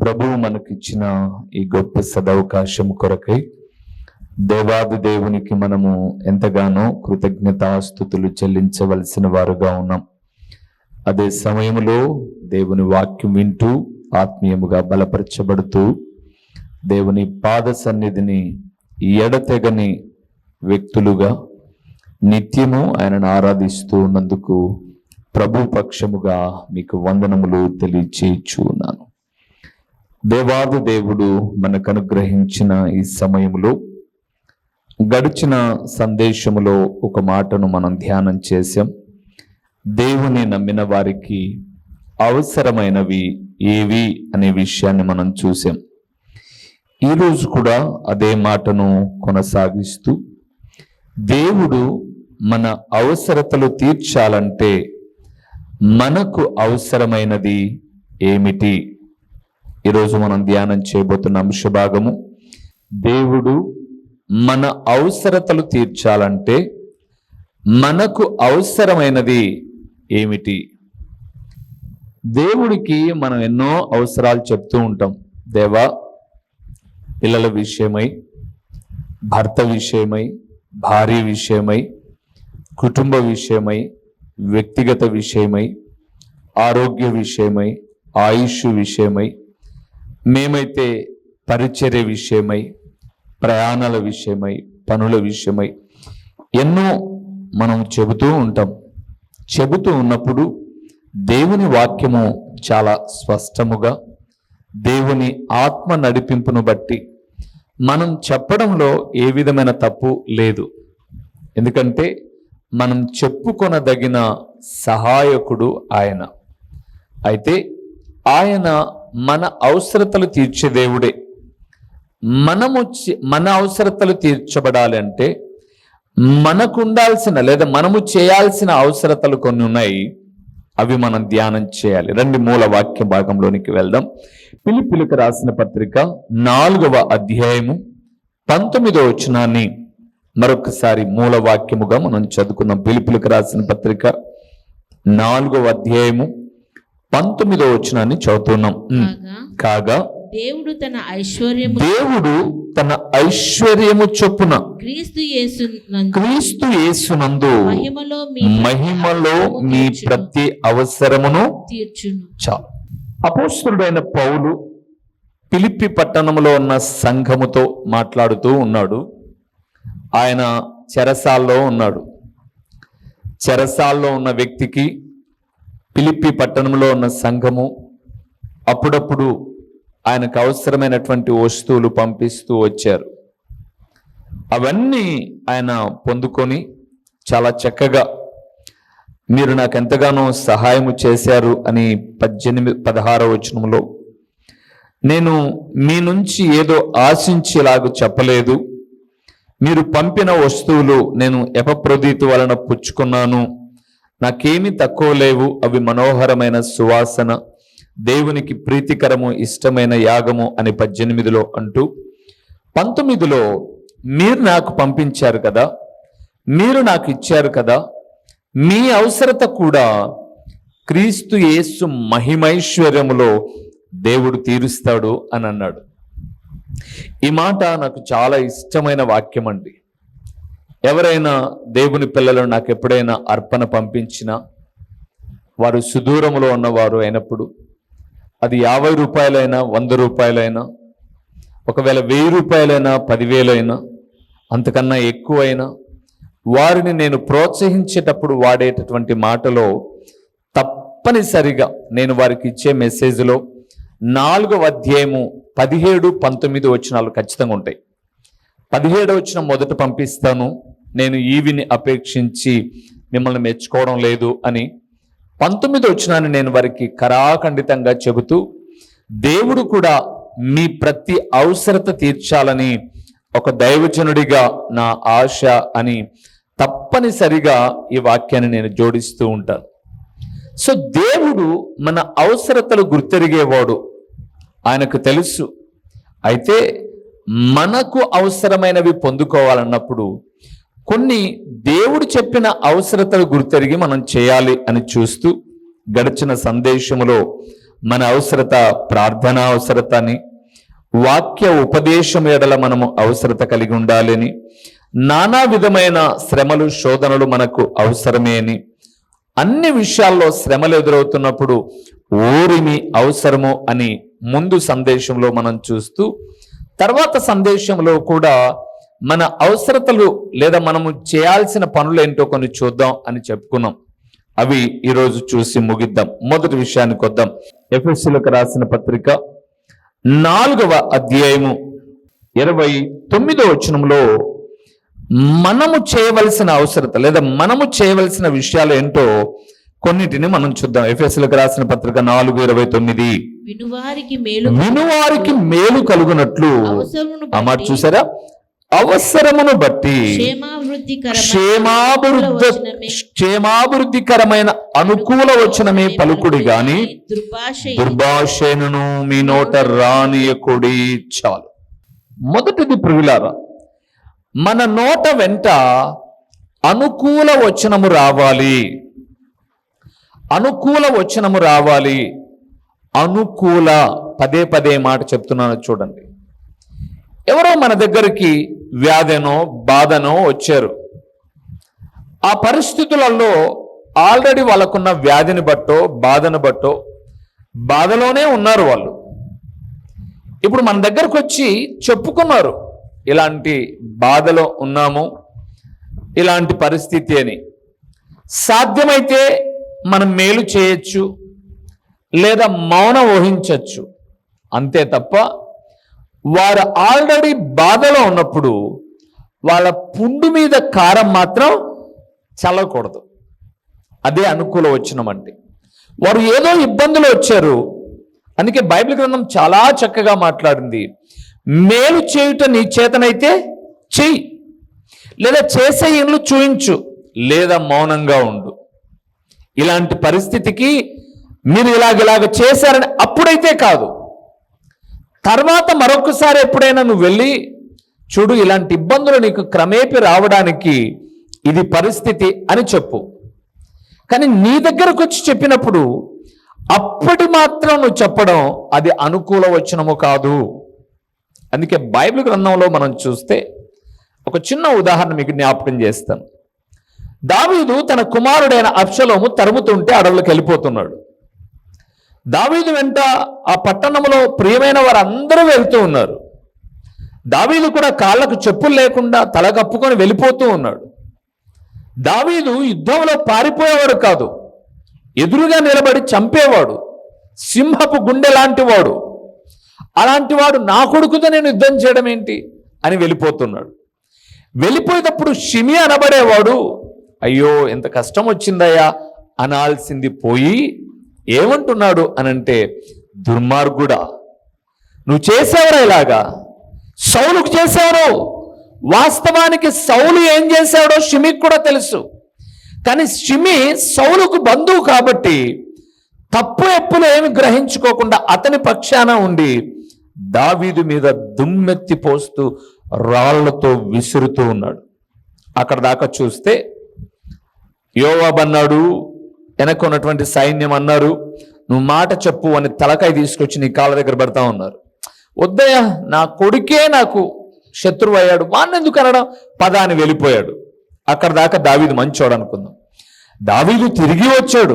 ప్రభువు మనకిచ్చిన ఈ గొప్ప సదవకాశం కొరకై దేవాది దేవునికి మనము ఎంతగానో కృతజ్ఞతాస్థుతులు చెల్లించవలసిన వారుగా ఉన్నాం. అదే సమయంలో దేవుని వాక్యం వింటూ ఆత్మీయముగా బలపరచబడుతూ దేవుని పాద సన్నిధిని ఎడతెగని వ్యక్తులుగా నిత్యము ఆయనను ఆరాధిస్తూ ఉన్నందుకు ప్రభు పక్షముగా మీకు వందనములు తెలియచేయుచున్నాను. దేవాది దేవుడు మనకు అనుగ్రహించిన ఈ సమయంలో గడిచిన సందేశములో ఒక మాటను మనం ధ్యానం చేశాం. దేవుని నమ్మిన వారికి అవసరమైనవి ఏవి అనే విషయాన్ని మనం చూసాం ఈరోజు కూడా అదే మాటను కొనసాగిస్తూ దేవుడు మన అవసరతలు తీర్చాలంటే మనకు అవసరమైనది ఏమిటి? ఈరోజు మనం ధ్యానం చేయబోతున్న అంశభాగము దేవుడు మన అవసరతలు తీర్చాలంటే మనకు అవసరమైనది ఏమిటి? దేవుడికి మనం ఎన్నో అవసరాలు చెప్తూ ఉంటాం. దేవా పిల్లల విషయమై భర్త విషయమై భార్య విషయమై కుటుంబ విషయమై వ్యక్తిగత విషయమై ఆరోగ్య విషయమై ఆయుష్ విషయమై మేమైతే పరిచర్య విషయమై ప్రయాణాల విషయమై పనుల విషయమై ఎన్నో మనం చెబుతూ ఉంటాం. చెబుతూ ఉన్నప్పుడు దేవుని వాక్యము చాలా స్పష్టముగా దేవుని ఆత్మ నడిపింపును బట్టి మనం చెప్పడంలో ఏ విధమైన తప్పు లేదు. ఎందుకంటే మనం చెప్పుకొనదగిన సహాయకుడు ఆయన. అయితే ఆయన మన అవసరతలు తీర్చే దేవుడే. మనము చే- మన అవసరతలు తీర్చబడాలి అంటే మనకు ఉండాల్సిన లేదా మనము చేయాల్సిన అవసరతలు కొన్ని ఉన్నాయి. అవి మనం ధ్యానం చేయాలి. రండి మూల వాక్య భాగంలోనికి వెళ్దాం. పిలిపిలికి రాసిన పత్రిక నాలుగవ అధ్యాయము పంతొమ్మిదవ వచనాన్ని మరొకసారి మూల వాక్యముగా మనం చదువుకున్నాం పిలుపులకు రాసిన పత్రిక నాలుగవ అధ్యాయము పంతొమ్మిదో వచనాన్ని చదువుతున్నాం. కాగా దేవుడు తన ఐశ్వర్యము దేవుడు తన ఐశ్వర్యము చొప్పున క్రీస్తు క్రీస్తు యేసునందు మహిమలో మీ మహిమలో మీ ప్రతి అవసరమును తీర్చును. చాలు అపోస్తుడైన పౌలు పిలిపి పట్టణంలో ఉన్న సంఘముతో మాట్లాడుతూ ఉన్నాడు. ఆయన చెరసాల్లో ఉన్నాడు. చెరసాల్లో ఉన్న వ్యక్తికి పిలిపి పట్టణంలో ఉన్న సంఘము అప్పుడప్పుడు ఆయనకు అవసరమైనటువంటి వస్తువులు పంపిస్తూ వచ్చారు. అవన్నీ ఆయన పొందుకొని చాలా చక్కగా మీరు నాకు ఎంతగానో సహాయము చేశారు అని పద్దెనిమిది పదహారవ వచనంలో నేను మీ నుంచి ఏదో ఆశించేలాగా చెప్పలేదు. మీరు పంపిన వస్తువులు నేను ఎపప్రదీతి వలన పుచ్చుకున్నాను. నాకేమీ తక్కువ లేవు. అవి మనోహరమైన సువాసన దేవునికి ప్రీతికరము ఇష్టమైన యాగము అని పద్దెనిమిదిలో అంటూ పంతొమ్మిదిలో మీరు నాకు పంపించారు కదా మీరు నాకు ఇచ్చారు కదా మీ అవసరత కూడా క్రీస్తు యేసు మహిమైశ్వర్యములో దేవుడు తీరుస్తాడు అని అన్నాడు. ఈ మాట నాకు చాలా ఇష్టమైన వాక్యం అండి ఎవరైనా దేవుని పిల్లలు నాకు ఎప్పుడైనా అర్పణ పంపించినా వారు సుదూరములో ఉన్నవారు అయినప్పుడు అది యాభై రూపాయలైనా వంద రూపాయలైనా ఒకవేళ వెయ్యి రూపాయలైనా పదివేలైనా అంతకన్నా ఎక్కువైనా వారిని నేను ప్రోత్సహించేటప్పుడు వాడేటటువంటి మాటలో తప్పనిసరిగా నేను వారికి ఇచ్చే మెసేజ్లో నాలుగవ అధ్యాయము పదిహేడు పంతొమ్మిది వచనాలు ఖచ్చితంగా ఉంటాయి. పదిహేడు వచ్చిన మొదట పంపిస్తాను. నేను ఈవిని అపేక్షించి మిమ్మల్ని మెచ్చుకోవడం లేదు అని పంతొమ్మిది వచ్చినాన్ని నేను వారికి కరాఖండితంగా చెబుతూ దేవుడు కూడా మీ ప్రతి అవసరత తీర్చాలని ఒక దైవజనుడిగా నా ఆశ అని తప్పనిసరిగా ఈ వాక్యాన్ని నేను జోడిస్తూ ఉంటాను సో దేవుడు మన అవసరతలు గుర్తెరిగేవాడు ఆయనకు తెలుసు. అయితే మనకు అవసరమైనవి పొందుకోవాలన్నప్పుడు కొన్ని దేవుడు చెప్పిన అవసరతలు గుర్తెరిగి మనం చేయాలి అని చూస్తూ గడిచిన సందేశములో మన అవసరత ప్రార్థన అవసరత అని వాక్య ఉపదేశం ఎడల మనము అవసరత కలిగి ఉండాలని నానా విధమైన శ్రమలు శోధనలు మనకు అవసరమే అని అన్ని విషయాల్లో శ్రమలు ఎదురవుతున్నప్పుడు ఓరిమి అవసరము అని ముందు సందేశంలో మనం చూస్తూ తర్వాత సందేశంలో కూడా మన అవసరతలు లేదా మనము చేయాల్సిన పనులు ఏంటో కొన్ని చూద్దాం అని చెప్పుకున్నాం. అవి ఈరోజు చూసి ముగిద్దాం. మొదటి విషయానికి వద్దాం ఎఫ్ఎస్సీలకు రాసిన పత్రిక నాలుగవ అధ్యాయము ఇరవై తొమ్మిదో వచనంలో మనము చేయవలసిన అవసరత లేదా మనము చేయవలసిన విషయాలు ఏంటో కొన్నిటిని మనం చూద్దాం. ఎఫ్ఎస్సీలకు రాసిన పత్రిక నాలుగు ఇరవై తొమ్మిది. వినువారికి మేలు వినువారికి మేలు కలుగునట్లు అవసరమును ఆ మాట బట్టి చూసారా? అవసరమును బట్టి క్షేమాభివృద్ధి క్షేమాభివృద్ధికరమైన అనుకూల వచనమే పలుకుడి గాని దుర్భాష దుర్భాషను మీ నోట రానియకుడి చాలు. మొదటిది ప్రియులారా మన నోట వెంట అనుకూల వచనము రావాలి. అనుకూల వచనము రావాలి. అనుకూల పదే పదే మాట చెప్తున్నాను చూడండి. ఎవరో మన దగ్గరికి వ్యాధనో బాధనో వచ్చారు. ఆ పరిస్థితులలో ఆల్రెడీ వాళ్ళకున్న వ్యాధిని బట్టో బాధను బట్టో బాధలోనే ఉన్నారు వాళ్ళు. ఇప్పుడు మన దగ్గరకు వచ్చి చెప్పుకున్నారు ఇలాంటి బాధలో ఉన్నాము ఇలాంటి పరిస్థితి అని. సాధ్యమైతే మనం మేలు చేయొచ్చు లేదా మౌనం వహించవచ్చు అంతే తప్ప వారు ఆల్రెడీ బాధలో ఉన్నప్పుడు వాళ్ళ పుండు మీద కారం మాత్రం చల్లకూడదు. అదే అనుకూల వచ్చినం అంటే వారు ఏదో ఇబ్బందులు వచ్చారు. అందుకే బైబిల్ గ్రంథం చాలా చక్కగా మాట్లాడింది. మేలు చేయుట నీ చేతనైతే చెయ్యి. లేదా చేసే ఇండ్లు చూయించు. లేదా మౌనంగా ఉండు. ఇలాంటి పరిస్థితికి మీరు ఇలాగ ఇలాగ చేశారని అప్పుడైతే కాదు. తర్వాత మరొకసారి ఎప్పుడైనా నువ్వు వెళ్ళి చూడు ఇలాంటి ఇబ్బందులు నీకు క్రమేపి రావడానికి ఇది పరిస్థితి అని చెప్పు. కానీ నీ దగ్గరకు వచ్చి చెప్పినప్పుడు అప్పటి మాత్రం నువ్వు చెప్పడం అది అనుకూల వచనము కాదు. అందుకే బైబిల్ గ్రంథంలో మనం చూస్తే ఒక చిన్న ఉదాహరణ మీకు జ్ఞాపకం చేస్తాను. దావీదు తన కుమారుడైన అప్షలోము తరుముతుంటే అడవులకు వెళ్ళిపోతున్నాడు. దావీదు వెంట ఆ పట్టణంలో ప్రియమైన వారందరూ వెళ్తూ ఉన్నారు. దావీదు కూడా కాళ్ళకు చెప్పులు లేకుండా తల కప్పుకొని వెళ్ళిపోతూ ఉన్నాడు. దావీదు యుద్ధంలో పారిపోయేవాడు కాదు. ఎదురుగా నిలబడి చంపేవాడు. సింహపు గుండె లాంటి వాడు. అలాంటి వాడు నా కొడుకుతో నేను యుద్ధం చేయడం ఏంటి? అని వెళ్ళిపోతున్నాడు. వెళ్ళిపోయేటప్పుడు షిమి అనబడేవాడు అయ్యో ఎంత కష్టం వచ్చిందయ్యా అనాల్సింది పోయి ఏమంటున్నాడు అనంటే దుర్మార్గుడా నువ్వు చేసావురా ఇలాగా? సౌలుకు చేశారు వాస్తవానికి సౌలు ఏం చేశాడో షిమికి కూడా తెలుసు. కానీ షిమి సౌలుకు బంధువు కాబట్టి తప్పు ఎప్పులు ఏమి గ్రహించుకోకుండా అతని పక్షాన ఉండి దావీదు మీద దుమ్మెత్తి పోస్తూ రాళ్ళతో విసురుతూ ఉన్నాడు. అక్కడ దాకా చూస్తే యోవాబ్ అన్నాడు వెనక ఉన్నటువంటి సైన్యం అన్నారు నువ్వు మాట చెప్పు అని తలకాయ తీసుకొచ్చి నీ కాళ్ళ దగ్గర పెడతా ఉన్నారు. వద్దయ్య నా కొడుకే నాకు శత్రువు అయ్యాడు. వాడిని ఎందుకు అనడం? పద అని వెళ్ళిపోయాడు. అక్కడ దాకా దావీదు మంచోడు అనుకుందాం. దావీదు తిరిగి వచ్చాడు.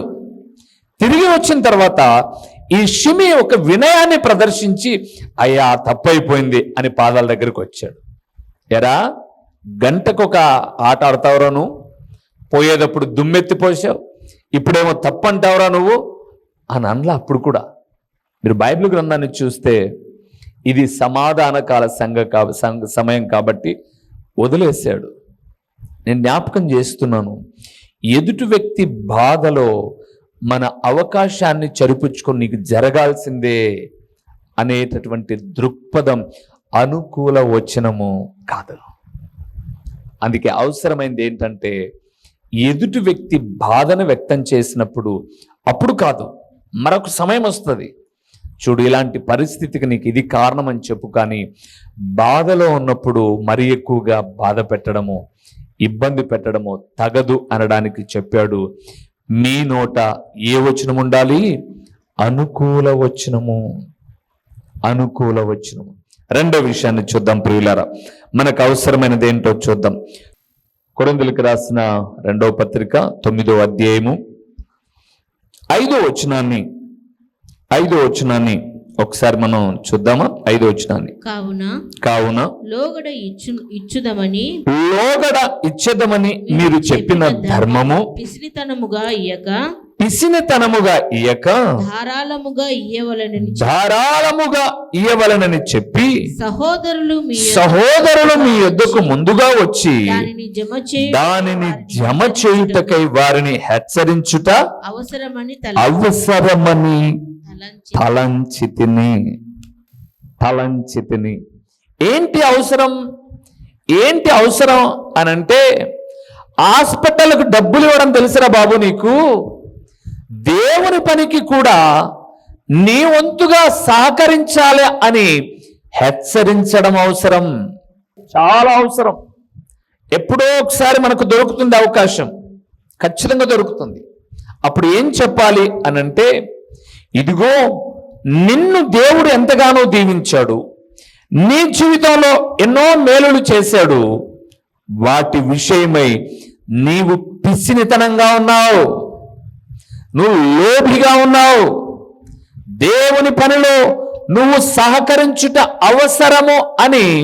తిరిగి వచ్చిన తర్వాత ఈ షిమి ఒక వినయాన్ని ప్రదర్శించి అయ్యా తప్పైపోయింది అని పాదాల దగ్గరికి వచ్చాడు. ఎరా గంటకొక ఆట ఆడతావురా పోయేటప్పుడు దుమ్మెత్తి పోసావు? ఇప్పుడేమో తప్పంటావురా నువ్వు? అని అనలా అప్పుడు కూడా. మీరు బైబిల్ గ్రంథాన్ని చూస్తే ఇది సమాధాన కాల సంఘ కా సమయం కాబట్టి వదిలేశాడు. నేను జ్ఞాపకం చేస్తున్నాను. ఎదుటి వ్యక్తి బాధలో మన అవకాశాన్ని చరిపుచ్చుకొని నీకు జరగాల్సిందే అనేటటువంటి దృక్పథం అనుకూల వచనము కాదు. అందుకే అవసరమైంది ఏంటంటే ఎదుటి వ్యక్తి బాధను వ్యక్తం చేసినప్పుడు అప్పుడు కాదు మరొక సమయం వస్తుంది. చూడు ఇలాంటి పరిస్థితికి నీకు ఇది కారణం అని చెప్పు కానీ బాధలో ఉన్నప్పుడు మరి ఎక్కువగా బాధ పెట్టడము ఇబ్బంది పెట్టడము తగదు అనడానికి చెప్పాడు. మీ నోట ఏ వచనం ఉండాలి? అనుకూల వచనము. అనుకూల వచనము. రెండో విషయాన్ని చూద్దాం ప్రియులారా. మనకు అవసరమైనది ఏంటో చూద్దాం. కొరిందులకు రాసిన రెండవ పత్రిక తొమ్మిదో అధ్యాయము. ఐదో వచనాన్ని ఐదో వచనాన్ని ఒకసారి మనం చూద్దామా? ఐదో వచనాన్ని. కావున కావున లోగడ ఇచ్చు ఇచ్చుదమని లోగడ ఇచ్చేదమని మీరు చెప్పిన ధర్మము పిసినితనముగా ఇయ్యక పిసినితనముగా ఇయ్యక ధారాళముగా ఇయ్యవలనని ధారాళముగా ఇయ్యవలనని చెప్పి సహోదరులు సహోదరులు మీ యొద్దకు ముందుగా వచ్చి దానిని జమ చేయుటకై వారిని హెచ్చరించుట అవసరమని అవసరమని తలంచి తలంచితిని తలంచితిని ఏంటి అవసరం? ఏంటి అవసరం అని అంటే హాస్పిటల్కు డబ్బులు ఇవ్వడం తెలుసురా బాబు నీకు? దేవుని పనికి కూడా నీ వంతుగా సహకరించాలి అని హెచ్చరించడం అవసరం. చాలా అవసరం. ఎప్పుడో ఒకసారి మనకు దొరుకుతుంది అవకాశం. ఖచ్చితంగా దొరుకుతుంది. అప్పుడు ఏం చెప్పాలి అని అంటే ఇదిగో నిన్ను దేవుడు ఎంతగానో దీవించాడు. నీ జీవితంలో ఎన్నో మేలులు చేశాడు. వాటి విషయమై నీవు పిసినితనంగా ఉన్నావు. నువ్వు లోభిగా ఉన్నావు. దేవుని పనిలో నువ్వు సహకరించుట అవసరము అని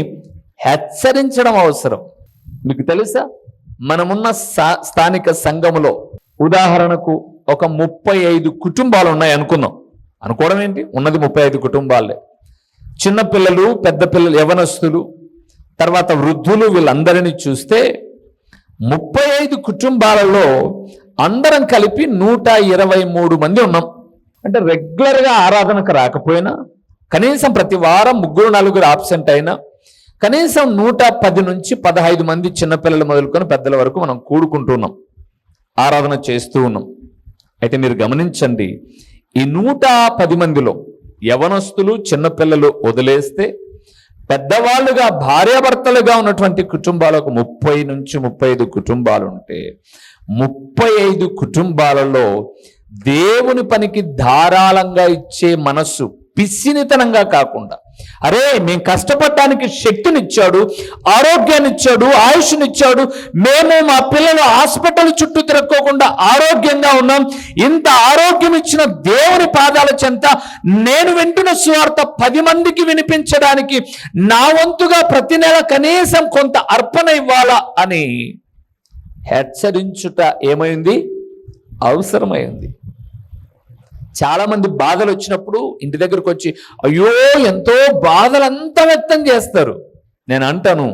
హెచ్చరించడం అవసరం. మీకు తెలుసా? మనమున్న సా- స్థానిక సంఘములో ఉదాహరణకు ఒక ముప్పై ఐదు కుటుంబాలు ఉన్నాయి అనుకుందాం. అనుకోవడం ఏంటి? ఉన్నది ముప్పై ఐదు కుటుంబాలే. చిన్నపిల్లలు పెద్ద పిల్లలు యవనస్తులు తర్వాత వృద్ధులు వీళ్ళందరినీ చూస్తే ముప్పై ఐదు కుటుంబాలలో అందరం కలిపి నూట ఇరవై మూడు మంది ఉన్నాం. అంటే రెగ్యులర్గా ఆరాధనకు రాకపోయినా కనీసం ప్రతి వారం ముగ్గురు నలుగురు ఆబ్సెంట్ అయినా కనీసం నూట పది నుంచి పదహైదు మంది చిన్నపిల్లలు మొదలుకొని పెద్దల వరకు మనం కూడుకుంటున్నాం ఆరాధన చేస్తూ ఉన్నాం. అయితే మీరు గమనించండి ఈ నూట పది మందిలో యవనస్తులు చిన్నపిల్లలు వదిలేస్తే పెద్దవాళ్ళుగా భార్యాభర్తలుగా ఉన్నటువంటి కుటుంబాలకు ముప్పై నుంచి ముప్పై ఐదు కుటుంబాలు ఉంటే ముప్పై ఐదు కుటుంబాలలో దేవుని పనికి ధారాళంగా ఇచ్చే మనస్సు పిసినితనంగా కాకుండా అరే మేము కష్టపడటానికి శక్తినిచ్చాడు ఆరోగ్యాన్ని ఇచ్చాడు ఆయుష్నిచ్చాడు మేము మా పిల్లలు హాస్పిటల్ చుట్టూ తిరక్కోకుండా ఆరోగ్యంగా ఉన్నాం. ఇంత ఆరోగ్యం ఇచ్చిన దేవుని పాదాల చెంత నేను వింటున్న సువార్త పది మందికి వినిపించడానికి నా వంతుగా ప్రతి నెల కనీసం కొంత అర్పణ ఇవ్వాలా అని హెచ్చరించుట ఏమైంది? అవసరమైంది. చాలా మంది బాధలు వచ్చినప్పుడు ఇంటి దగ్గరకు వచ్చి అయ్యో ఎంతో బాధలంతా వ్యక్తం చేస్తారు. నేను అంటాను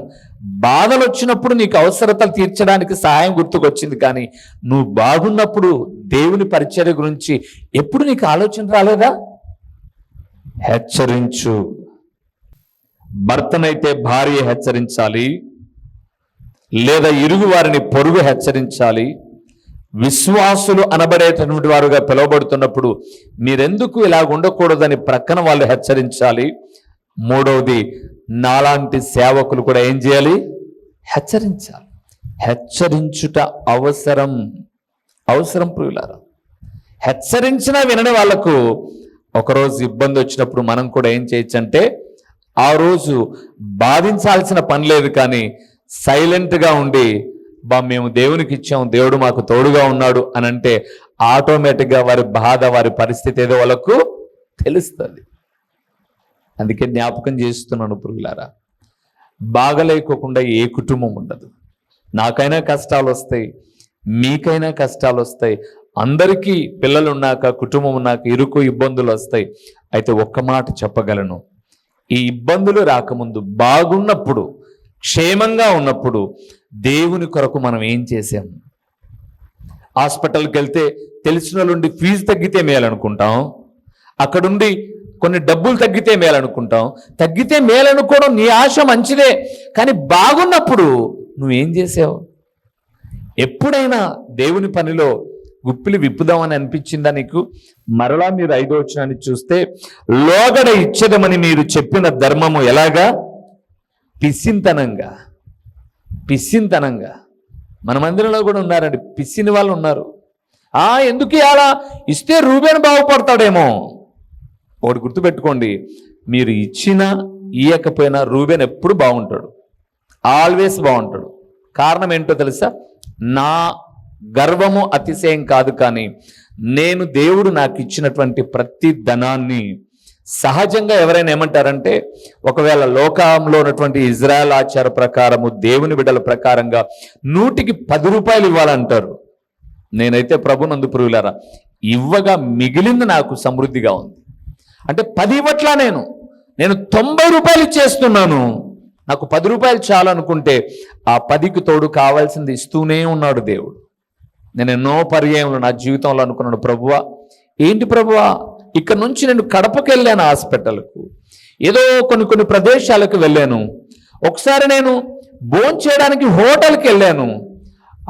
బాధలు వచ్చినప్పుడు నీకు అవసరతలు తీర్చడానికి సహాయం గుర్తుకొచ్చింది కానీ నువ్వు బాగున్నప్పుడు దేవుని పరిచర్య గురించి ఎప్పుడు నీకు ఆలోచన రాలేదా? హెచ్చరించు. భర్తనైతే భార్య హెచ్చరించాలి లేదా ఇరుగు వారిని పొరుగు హెచ్చరించాలి విశ్వాసులు అనబడేటటువంటి వారుగా పిలువబడుతున్నప్పుడు మీరెందుకు ఇలా ఉండకూడదని ప్రక్కన వాళ్ళు హెచ్చరించాలి? మూడవది నాలాంటి సేవకులు కూడా ఏం చేయాలి? హెచ్చరించాలి. హెచ్చరించుట అవసరం. అవసరం ప్రియులారా. హెచ్చరించినా వినని వాళ్ళకు ఒకరోజు ఇబ్బంది వచ్చినప్పుడు మనం కూడా ఏం చేయొచ్చు అంటే ఆ రోజు బాధించాల్సిన పని లేదు కానీ సైలెంట్గా ఉండి బా మేము దేవునికి ఇచ్చాం దేవుడు మాకు తోడుగా ఉన్నాడు అని అంటే ఆటోమేటిక్గా వారి బాధ వారి పరిస్థితి ఏదో వాళ్ళకు తెలుస్తుంది. అందుకే జ్ఞాపకం చేస్తున్నాను పురుగులారా బాగలేకోకుండా ఏ కుటుంబం ఉండదు. నాకైనా కష్టాలు వస్తాయి మీకైనా కష్టాలు వస్తాయి అందరికీ పిల్లలు ఉన్నాక కుటుంబం ఉన్నాక ఇరుకు ఇబ్బందులు వస్తాయి. అయితే ఒక్క మాట చెప్పగలను ఈ ఇబ్బందులు రాకముందు బాగున్నప్పుడు క్షేమంగా ఉన్నప్పుడు దేవుని కొరకు మనం ఏం చేసాం హాస్పిటల్కి వెళ్తే తెలిసిన వాళ్ళుండి ఫీజు తగ్గితే మేలనుకుంటాం. అక్కడుండి కొన్ని డబ్బులు తగ్గితే మేలనుకుంటాం. తగ్గితే మేలనుకోవడం నీ ఆశ మంచిదే కానీ బాగున్నప్పుడు నువ్వేం చేసావు ఎప్పుడైనా దేవుని పనిలో గుప్పిలు విప్పుదామని అనిపించిందా నీకు? మరలా మీరు ఐదో వచ్చినాన్ని చూస్తే లోగడ ఇచ్చదమని మీరు చెప్పిన ధర్మము ఎలాగా? పిసింతనంగా. పిస్సింతనంగా మన మందిరంలో కూడా ఉన్నారండి. పిస్సిని వాళ్ళు ఉన్నారు. ఆ ఎందుకు అలా? ఇస్తే రూబేన్ బాగుపడతాడేమో. ఒకటి గుర్తుపెట్టుకోండి. మీరు ఇచ్చినా ఇయ్యకపోయినా రూబేన్ ఎప్పుడు బాగుంటాడు. ఆల్వేస్ బాగుంటాడు. కారణం ఏంటో తెలుసా? నా గర్వము అతిశయం కాదు కానీ నేను దేవుడు నాకు ఇచ్చినటువంటి ప్రతి ధనాన్ని సహజంగా ఎవరైనా ఏమంటారంటే ఒకవేళ లోకంలో ఉన్నటువంటి ఇజ్రాయల్ ఆచార ప్రకారము దేవుని బిడ్డల ప్రకారంగా నూటికి పది రూపాయలు ఇవ్వాలంటారు. నేనైతే ప్రభునందు పురుగులారా ఇవ్వగా మిగిలింది నాకు సమృద్ధిగా ఉంది. అంటే పది ఇవ్వట్లా నేను. నేను తొంభై రూపాయలు ఇచ్చేస్తున్నాను. నాకు పది రూపాయలు చాలనుకుంటే ఆ పదికి తోడు కావాల్సింది ఇస్తూనే ఉన్నాడు దేవుడు. నేను ఎన్నో పర్యాయంలో నా జీవితంలో అనుకున్నాను. ప్రభువా ఏంటి ప్రభువా? ఇక్కడ నుంచి నేను కడపకి వెళ్ళాను హాస్పిటల్కు. ఏదో కొన్ని కొన్ని ప్రదేశాలకు వెళ్ళాను. ఒకసారి నేను భోజనం చేయడానికి హోటల్కి వెళ్ళాను.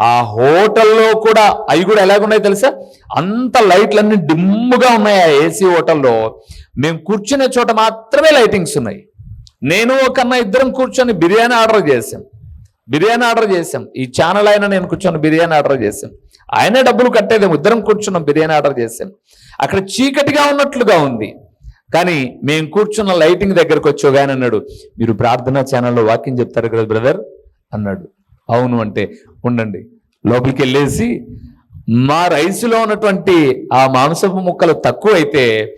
ఆ హోటల్లో కూడా అవి కూడా ఎలాగున్నాయి తెలుసా? అంత లైట్లన్నీ డిమ్ముగా ఉన్నాయి ఆ ఏసీ హోటల్లో. మేము కూర్చునే చోట మాత్రమే లైటింగ్స్ ఉన్నాయి. నేను ఒక అన్న ఇద్దరం కూర్చొని బిర్యానీ ఆర్డర్ చేశాం. బిర్యానీ ఆర్డర్ చేశాం. ఈ ఛానల్ అయినా నేను కూర్చొని బిర్యానీ ఆర్డర్ చేశాం. ఆయనే డబ్బులు కట్టేది ఇద్దరం కూర్చున్నాం బిర్యానీ ఆర్డర్ చేసాం. అక్కడ చీకటిగా ఉన్నట్లుగా ఉంది. కానీ మేము కూర్చున్న లైటింగ్ దగ్గరకు వచ్చి ఒక ఆయన అన్నాడు మీరు ప్రార్థనా ఛానల్లో వాకింగ్ చెప్తారు కదా బ్రదర్? అన్నాడు. అవును అంటే ఉండండి. లోపలికి వెళ్ళేసి మా రైసులో ఉన్నటువంటి ఆ మాంసపు ముక్కలు తక్కువ అయితే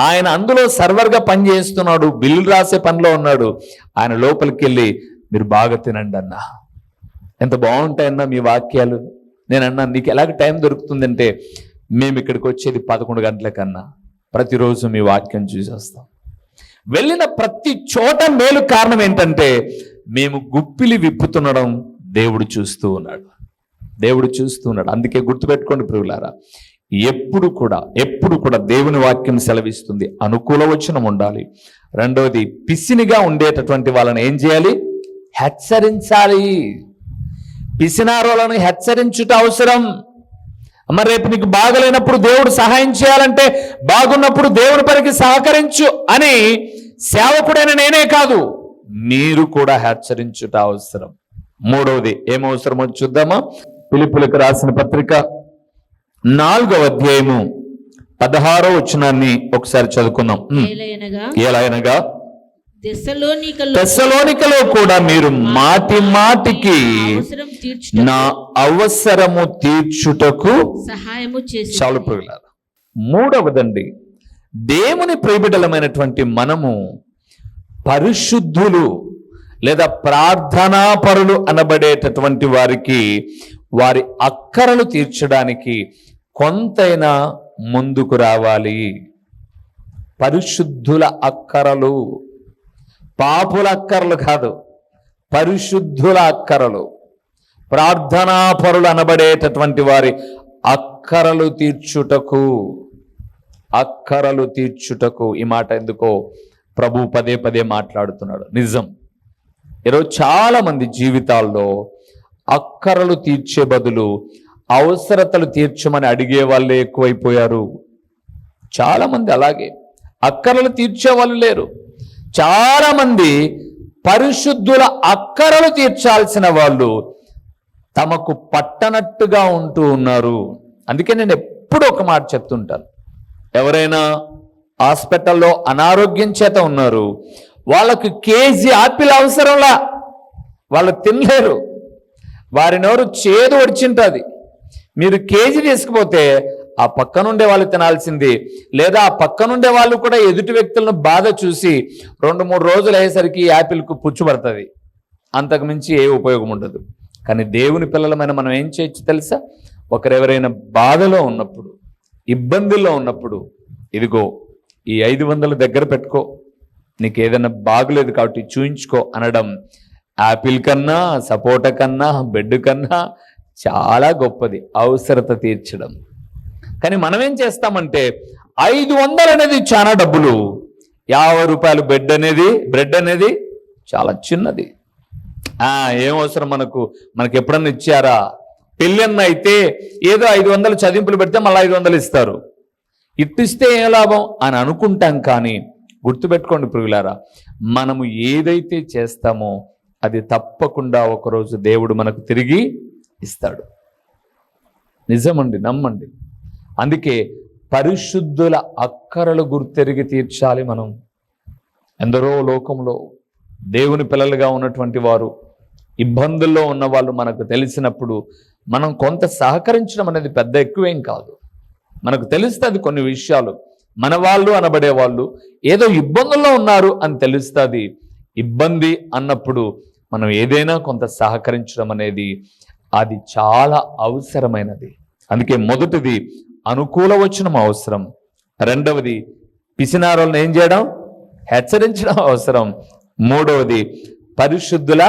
ఆయన అందులో సర్వర్గా పనిచేస్తున్నాడు బిల్లు రాసే పనిలో ఉన్నాడు. ఆయన లోపలికి వెళ్ళి మీరు బాగా తినండి అన్నా. ఎంత బాగుంటాయన్నా మీ వాక్యాలు. నేను అన్నా నీకు ఎలాగ టైం దొరుకుతుందంటే మేము ఇక్కడికి వచ్చేది పదకొండు గంటల కన్నా. ప్రతిరోజు మీ వాక్యం చూసేస్తాం. వెళ్ళిన ప్రతి చోట మేలు కారణం ఏంటంటే మేము గుప్పిలి విప్పుతుండడం దేవుడు చూస్తూ ఉన్నాడు. దేవుడు చూస్తూ ఉన్నాడు. అందుకే గుర్తుపెట్టుకోండి ప్రియులారా ఎప్పుడు కూడా ఎప్పుడు కూడా దేవుని వాక్యం సెలవిస్తుంది. అనుకూల వచనం ఉండాలి. రెండవది పిసినిగా ఉండేటటువంటి వాళ్ళని ఏం చేయాలి? హెచ్చరించాలి. పిసినారోలను హెచ్చరించుట అవసరం. మరి రేపు నీకు బాగలేనప్పుడు దేవుడు సహాయం చేయాలంటే బాగున్నప్పుడు దేవుడి పనికి సహకరించు అని సేవకుడైన నేనే కాదు మీరు కూడా హెచ్చరించుట అవసరం. మూడవది ఏం అవసరమో చూద్దామా? పిలుపులకు రాసిన పత్రిక నాలుగవ అధ్యాయము పదహారో వచనాన్ని ఒకసారి చదువుకుందాం. ఉమ్. దశలోనికలో తెస్సలోనికలో కూడా మీరు మాటి మాటికి నా అవసరము తీర్చుటకు సహాయము చేసి చాలు ప్రియులారా. మూడవదండి దేవుని ప్రియబిడలమైనటువంటి మనము పరిశుద్ధులు లేదా ప్రార్థనా పరులు అనబడేటటువంటి వారికి వారి అక్కరలు తీర్చడానికి కొంతైనా ముందుకు రావాలి. పరిశుద్ధుల అక్కరలు. పాపుల అక్కర్లు కాదు పరిశుద్ధుల అక్కరలు ప్రార్థనా పరులు అనబడేటటువంటి వారి అక్కరలు తీర్చుటకు అక్కరలు తీర్చుటకు ఈ మాట ఎందుకో ప్రభు పదే పదే మాట్లాడుతున్నాడు. నిజం. ఈరోజు చాలా మంది జీవితాల్లో అక్కరలు తీర్చే బదులు అవసరతలు తీర్చమని అడిగే వాళ్ళే ఎక్కువైపోయారు. చాలా మంది అలాగే. అక్కరలు తీర్చే వాళ్ళు లేరు. చాలా మంది పరిశుద్ధుల అక్కరలు తీర్చాల్సిన వాళ్ళు తమకు పట్టనట్టుగా ఉంటూ ఉన్నారు. అందుకే నేను ఎప్పుడు ఒక మాట చెప్తుంటాను. ఎవరైనా హాస్పిటల్లో అనారోగ్యం చేత ఉన్నారు వాళ్ళకు కేజీ ఆపిల్ అవసరంలా వాళ్ళు తినలేరు. వారి నోరు చేదు ఒడిచింటుంది. మీరు కేజీ తీసుకుపోతే ఆ పక్కనుండే వాళ్ళు తినాల్సింది. లేదా ఆ పక్కనుండే వాళ్ళు కూడా ఎదుటి వ్యక్తులను బాధ చూసి రెండు మూడు రోజులు అయ్యేసరికి యాపిల్కు పుచ్చుపడుతుంది అంతకుమించి ఏ ఉపయోగం ఉండదు. కానీ దేవుని పిల్లలమైన మనం ఏం చేయొచ్చు తెలుసా? ఒకరెవరైనా బాధలో ఉన్నప్పుడు ఇబ్బందుల్లో ఉన్నప్పుడు ఇదిగో ఈ ఐదు వందల దగ్గర పెట్టుకో. నీకు ఏదైనా బాగులేదు కాబట్టి చూయించుకో అనడం యాపిల్ కన్నా సపోటా కన్నా బెడ్ కన్నా చాలా గొప్పది. అవసరత తీర్చడం. కానీ మనం ఏం చేస్తామంటే ఐదు వందలు అనేది చాలా డబ్బులు. యాభై రూపాయలు బెడ్ అనేది బ్రెడ్ అనేది చాలా చిన్నది. ఏం అవసరం మనకు? మనకి ఎప్పుడన్నా ఇచ్చారా? పెళ్ళన్న అయితే ఏదో ఐదు వందలు చదింపులు పెడితే మళ్ళీ ఐదు వందలు ఇస్తారు. ఇట్టిస్తే ఏం లాభం? అని అనుకుంటాం కానీ గుర్తుపెట్టుకోండి పురుగులారా మనము ఏదైతే చేస్తామో అది తప్పకుండా ఒకరోజు దేవుడు మనకు తిరిగి ఇస్తాడు. నిజమండి నమ్మండి. అందుకే పరిశుద్ధుల అక్కరలు గుర్తెరిగి తీర్చాలి మనం. ఎందరో లోకంలో దేవుని పిల్లలుగా ఉన్నటువంటి వారు ఇబ్బందుల్లో ఉన్న వాళ్ళు మనకు తెలిసినప్పుడు మనం కొంత సహకరించడం అనేది పెద్ద ఎక్కువేం కాదు. మనకు తెలుస్తుంది కొన్ని విషయాలు. మన వాళ్ళు అనబడే వాళ్ళు ఏదో ఇబ్బందుల్లో ఉన్నారు అని తెలుస్తుంది. ఇబ్బంది అన్నప్పుడు మనం ఏదైనా కొంత సహకరించడం అనేది అది చాలా అవసరమైనది. అందుకే మొదటిది అనుకూల వచనం అవసరం. రెండవది పిసినారోళ్ళని ఏం చేయడం? హెచ్చరించడం అవసరం. మూడవది పరిశుద్ధుల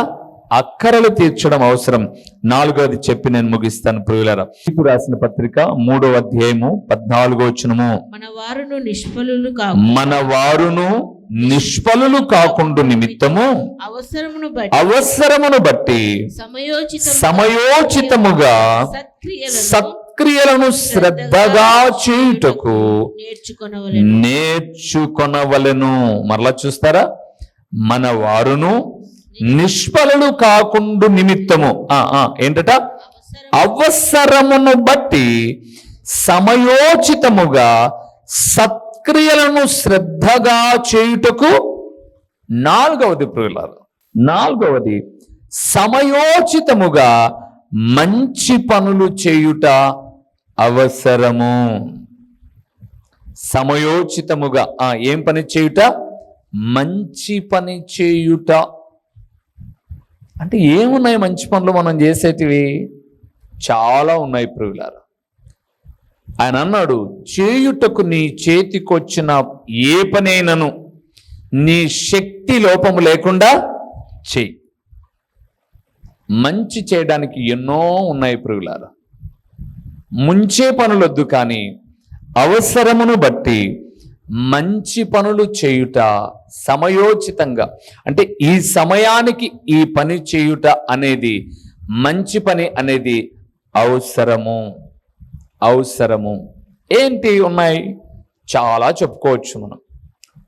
అక్కరలు తీర్చడం అవసరం. నాలుగవది చెప్పి నేను ముగిస్తాను ప్రియులరా. ఇప్పుడు రాసిన పత్రిక మూడవ అధ్యాయము పద్నాలుగో వచనము. మన వారును నిష్ఫలులు కాకు. మన వారును నిష్ఫలులు కాకుండా నిమిత్తము అవసరమును బట్టి అవసరమును బట్టి సమయోచిత సమయోచితముగా సత్క్రియలను సత్క్రియలను శ్రద్ధగా చేయుటకు నేర్చుకొనవలెను. నేర్చుకొనవలెను. మరలా చూస్తారా? మన వారును నిష్ఫలులు కాకుండా నిమిత్తము. ఆ ఆ ఏంటట? అవసరం అవసరమును బట్టి సమయోచితముగా సత్క్రియలను శ్రద్ధగా చేయుటకు నాలుగవది ప్రియులారు నాలుగవది సమయోచితముగా మంచి పనులు చేయుట అవసరము. సమయోచితముగా ఆ ఏం పని చేయుట? మంచి పని చేయుట. అంటే ఏమున్నాయి మంచి పనులు మనం చేసేటివి? చాలా ఉన్నాయి ప్రియులారు. ఆయన అన్నాడు చేయుటకు నీ చేతికొచ్చిన ఏ పనైనను నీ శక్తి లోపము లేకుండా చెయ్యి. మంచి చేయడానికి ఎన్నో ఉన్నాయి ప్రియులారా. ముంచే పనులొద్దు కానీ అవసరమును బట్టి మంచి పనులు చేయుట సమయోచితంగా. అంటే ఈ సమయానికి ఈ పని చేయుట అనేది మంచి పని అనేది అవసరము. అవసరము. ఏంటి ఉన్నాయి? చాలా చెప్పుకోవచ్చు మనం.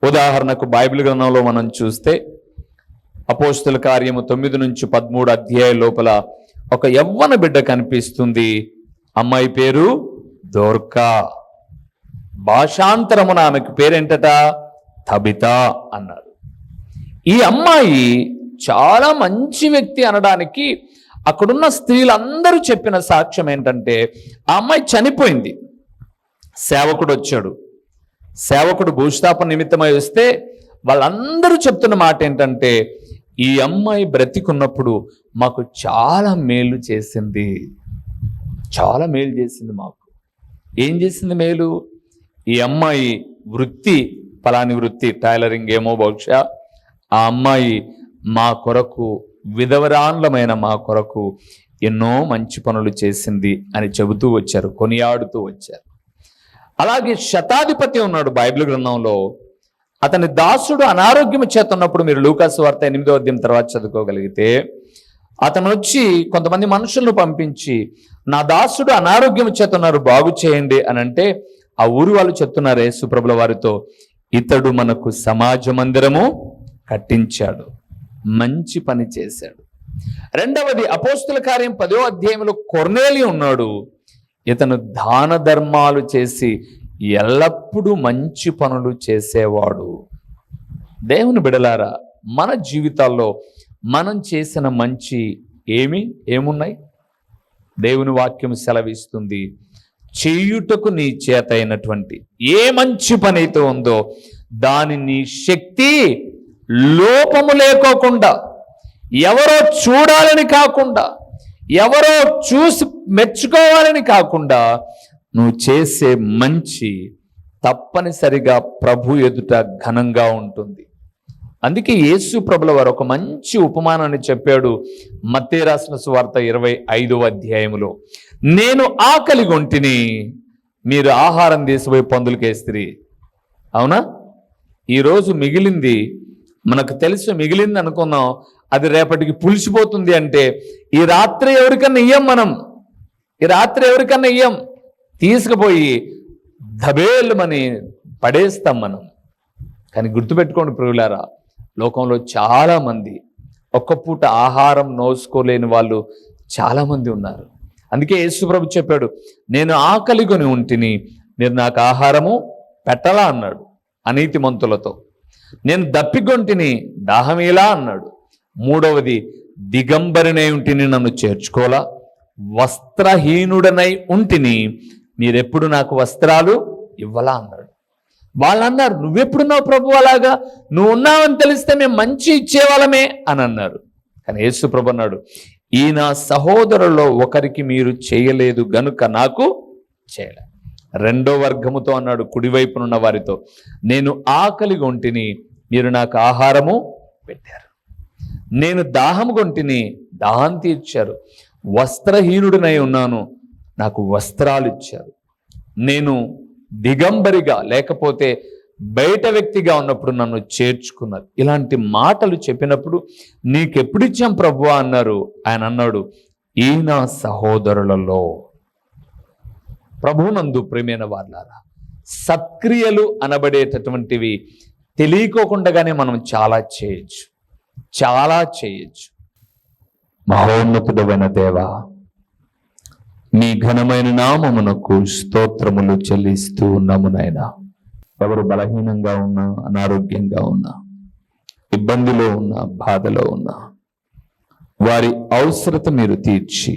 ఉదాహరణకు బైబిల్ గ్రంథంలో మనం చూస్తే అపోస్తుల కార్యము తొమ్మిది నుంచి పదమూడు అధ్యాయ లోపల ఒక యవ్వన బిడ్డ కనిపిస్తుంది. అమ్మాయి పేరు దోర్కా. భాషాంతరమున ఆమెకు పేరేంటట? తబిత అన్నారు. ఈ అమ్మాయి చాలా మంచి వ్యక్తి అనడానికి అక్కడున్న స్త్రీలందరూ చెప్పిన సాక్ష్యం ఏంటంటే ఆ అమ్మాయి చనిపోయింది. సేవకుడు వచ్చాడు. సేవకుడు భూస్థాపన నిమిత్తమై వస్తే వాళ్ళందరూ చెప్తున్న మాట ఏంటంటే ఈ అమ్మాయి బ్రతికున్నప్పుడు మాకు చాలా మేలు చేసింది. చాలా మేలు చేసింది మాకు. ఏం చేసింది మేలు? ఈ అమ్మాయి వృత్తి ఫలాని వృత్తి టైలరింగ్ ఏమో బహుశా ఆ అమ్మాయి మా కొరకు విధవరాన్లమైన మా కొరకు ఎన్నో మంచి పనులు చేసింది అని చెబుతూ వచ్చారు కొనియాడుతూ వచ్చారు. అలాగే శతాధిపతి ఉన్నాడు బైబిల్ గ్రంథంలో. అతని దాసుడు అనారోగ్యం చేతున్నప్పుడు మీరు లూకాసు వార్త ఎనిమిదో అధ్యయం తర్వాత చదువుకోగలిగితే అతను వచ్చి కొంతమంది మనుషులను పంపించి నా దాసుడు అనారోగ్యం చేతున్నారు బాగు చేయండి అని అంటే ఆ ఊరు వాళ్ళు చెప్తున్నారు యేసుప్రభుల వారితో ఇతడు మనకు సమాజ మందిరము కట్టించాడు మంచి పని చేశాడు. రెండవది అపోస్తుల కార్యం పదో అధ్యాయంలో కొర్నేలి ఉన్నాడు. ఇతను దాన ధర్మాలు చేసి ఎల్లప్పుడూ మంచి పనులు చేసేవాడు. దేవుని బిడలారా మన జీవితాల్లో మనం చేసిన మంచి ఏమి? ఏమున్నాయి? దేవుని వాక్యం సెలవిస్తుంది. చేయుటకు నీ చేత అయినటువంటి ఏ మంచి పని అయితే ఉందో దాని నీ శక్తి లోపము లేకోకుండా ఎవరో చూడాలని కాకుండా ఎవరో చూసి మెచ్చుకోవాలని కాకుండా నువ్వు చేసే మంచి తప్పనిసరిగా ప్రభు ఎదుట ఘనంగా ఉంటుంది. అందుకే యేసు ప్రభుల వారు ఒక మంచి ఉపమానాన్ని చెప్పాడు మత్తే రాసిన సువార్త ఇరవై ఐదవ అధ్యాయములో. నేను ఆకలి గొంటిని మీరు ఆహారం తీసిపోయి పందులకేస్తిరి అవునా? ఈరోజు మిగిలింది మనకు తెలిసి మిగిలింది అనుకున్నాం అది రేపటికి పులిసిపోతుంది అంటే ఈ రాత్రి ఎవరికన్నా ఇయ్యం మనం. ఈ రాత్రి ఎవరికన్నా ఇయ్యం. తీసుకుపోయి దబేలమని పడేస్తాం మనం. కానీ గుర్తుపెట్టుకోండి ప్రియులారా లోకంలో చాలామంది ఒక్కపూట ఒక్క పూట ఆహారం నోసుకోలేని వాళ్ళు చాలామంది ఉన్నారు. అందుకే యేసుప్రభు చెప్పాడు నేను ఆకలిగొని ఉంటిని మీరు నాకు ఆహారము పెట్టలా అన్నాడు అనీతిమంతులతో. నేను దప్పిగొంటిని దాహమేలా అన్నాడు. మూడవది దిగంబరినై ఉంటిని నన్ను చేర్చుకోలా వస్త్రహీనుడనై ఉంటిని మీరెప్పుడు నాకు వస్త్రాలు ఇవ్వలా అన్నాడు. వాళ్ళు అన్నారు నువ్వెప్పుడున్నావు ప్రభు అలాగా? నువ్వు ఉన్నావని తెలిస్తే మేము మంచి ఇచ్చేవాళ్ళమే అని అన్నారు. కానీ యేసు ప్రభు అన్నాడు ఈయన సహోదరుల్లో ఒకరికి మీరు చేయలేదు గనుక నాకు చేయలే. రెండో వర్గముతో అన్నాడు కుడివైపునున్న వారితో నేను ఆకలి గొంటిని మీరు నాకు ఆహారము పెట్టారు. నేను దాహము గొంటిని దాహం తీర్చారు. వస్త్రహీనుడినై ఉన్నాను నాకు వస్త్రాలు ఇచ్చారు. నేను దిగంబరిగా లేకపోతే బయట వ్యక్తిగా ఉన్నప్పుడు నన్ను చేర్చుకున్నారు. ఇలాంటి మాటలు చెప్పినప్పుడు నీకెప్పుడు ఇచ్చాం ప్రభు అన్నారు. ఆయన అన్నాడు ఈ నా సహోదరులలో. ప్రభునందు ప్రేమైన వాళ్ళారా సత్క్రియలు అనబడేటటువంటివి తెలియకోకుండానే మనం చాలా చేయొచ్చు. చాలా చేయొచ్చు. మహోన్నతుడమైన దేవా మీ ఘనమైన నామమునకు స్తోత్రములు చెల్లిస్తూ ఉన్నాము నాయనా. ఎవరు బలహీనంగా ఉన్నా అనారోగ్యంగా ఉన్నా ఇబ్బందిలో ఉన్నా బాధలో ఉన్నా వారి అవసరత మీరు తీర్చి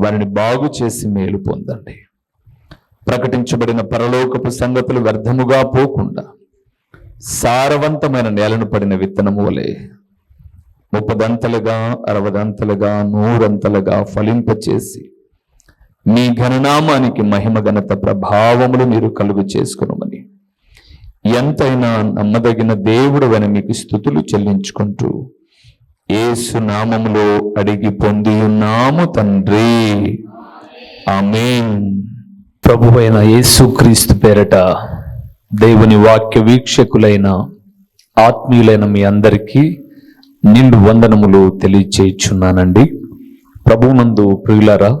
వారిని బాగు చేసి మేలు పొందండి. ప్రకటించబడిన పరలోకపు సంగతులు వ్యర్థముగా పోకుండా సారవంతమైన నేలను పడిన విత్తనము వలె ముప్పదంతలుగా అరవదంతలుగా నూరంతలుగా ఫలింపచేసి మీ ఘననామానికి మహిమ ఘనత ప్రభావములు మీరు కలుగు చేసుకునమని. ఎంతైనా నమ్మదగిన దేవుడు అని మీకు స్థుతులు చెల్లించుకుంటూ ఏసు నామములో అడిగి పొంది ఉన్నాము తండ్రి. ఆమేన్. ప్రభువైన యేసుక్రీస్తు పేరట దేవుని వాక్య వీక్షకులైన ఆత్మీయులైన మీ అందరికీ నిండు వందనములు తెలియచేయుచున్నానండి. నందు ప్రయులరా